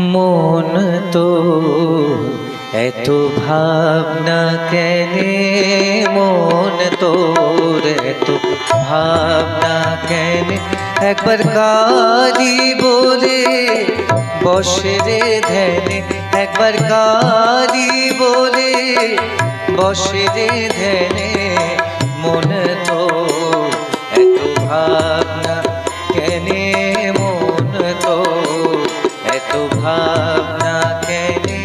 মন তো এত ভাবনা কেনে? মন তোর এত ভাবনা কেনে? একবার কালি বলে বসে রে ধ্যানে। একবার কালি বলে বসে রে ধ্যানে। ভাবনা কেনে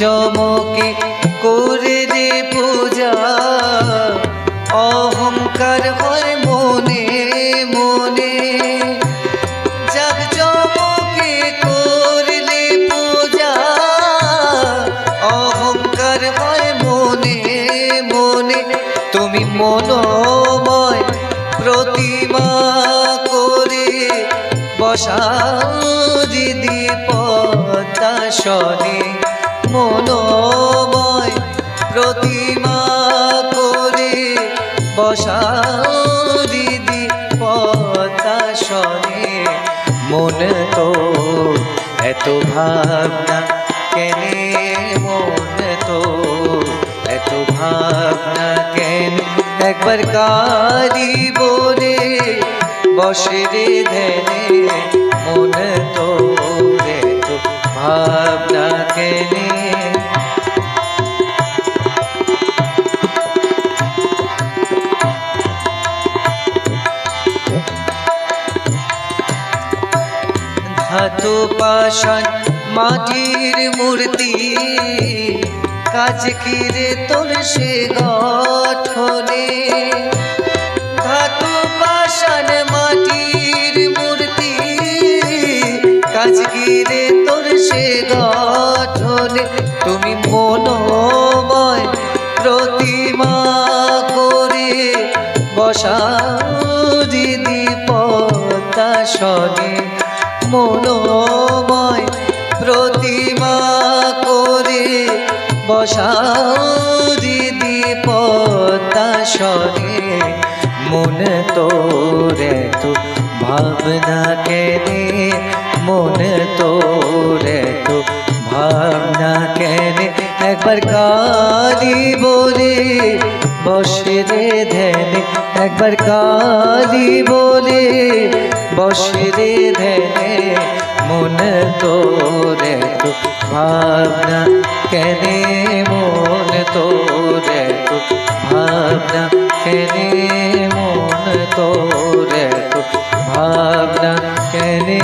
চমকে করে রে পূজা অহংকার হয় মনে মনে। মনোময় প্রতিমা করে বসাও দিদি পদাসনে মনোময় প্রতিমা করে বসাও দিদি পদাসনে মন তো এত ভাবনা একবার কালি বলে বসে রে ধ্যানে, মন তো এত ভাবনা কেনে। ধাতু পাষাণ মাটির মূর্তি কাজ কিরে তোর সে গঠনে? ধাতু পাষাণ মাটির মূর্তি। কাজ কিরে তোর সে গঠনে? তুমি মনোময় প্রতিমা করে বসাও দিদি পদাসনে মনোময় প্রতিমা করে বসাও দিদি পদাসনে মন তোরে তো ভাবনা কেনে মন তোরে তো ভাবনা কেনে একবার কালি বলে বসে রে ধ্যানে, একবার কালি বলে বসে রে ধ্যানে, মন তোরে তো ভাবনা কেনে মন তোরে তু ভাবনা কেনে মন তোরে তু ভাবনা কেনে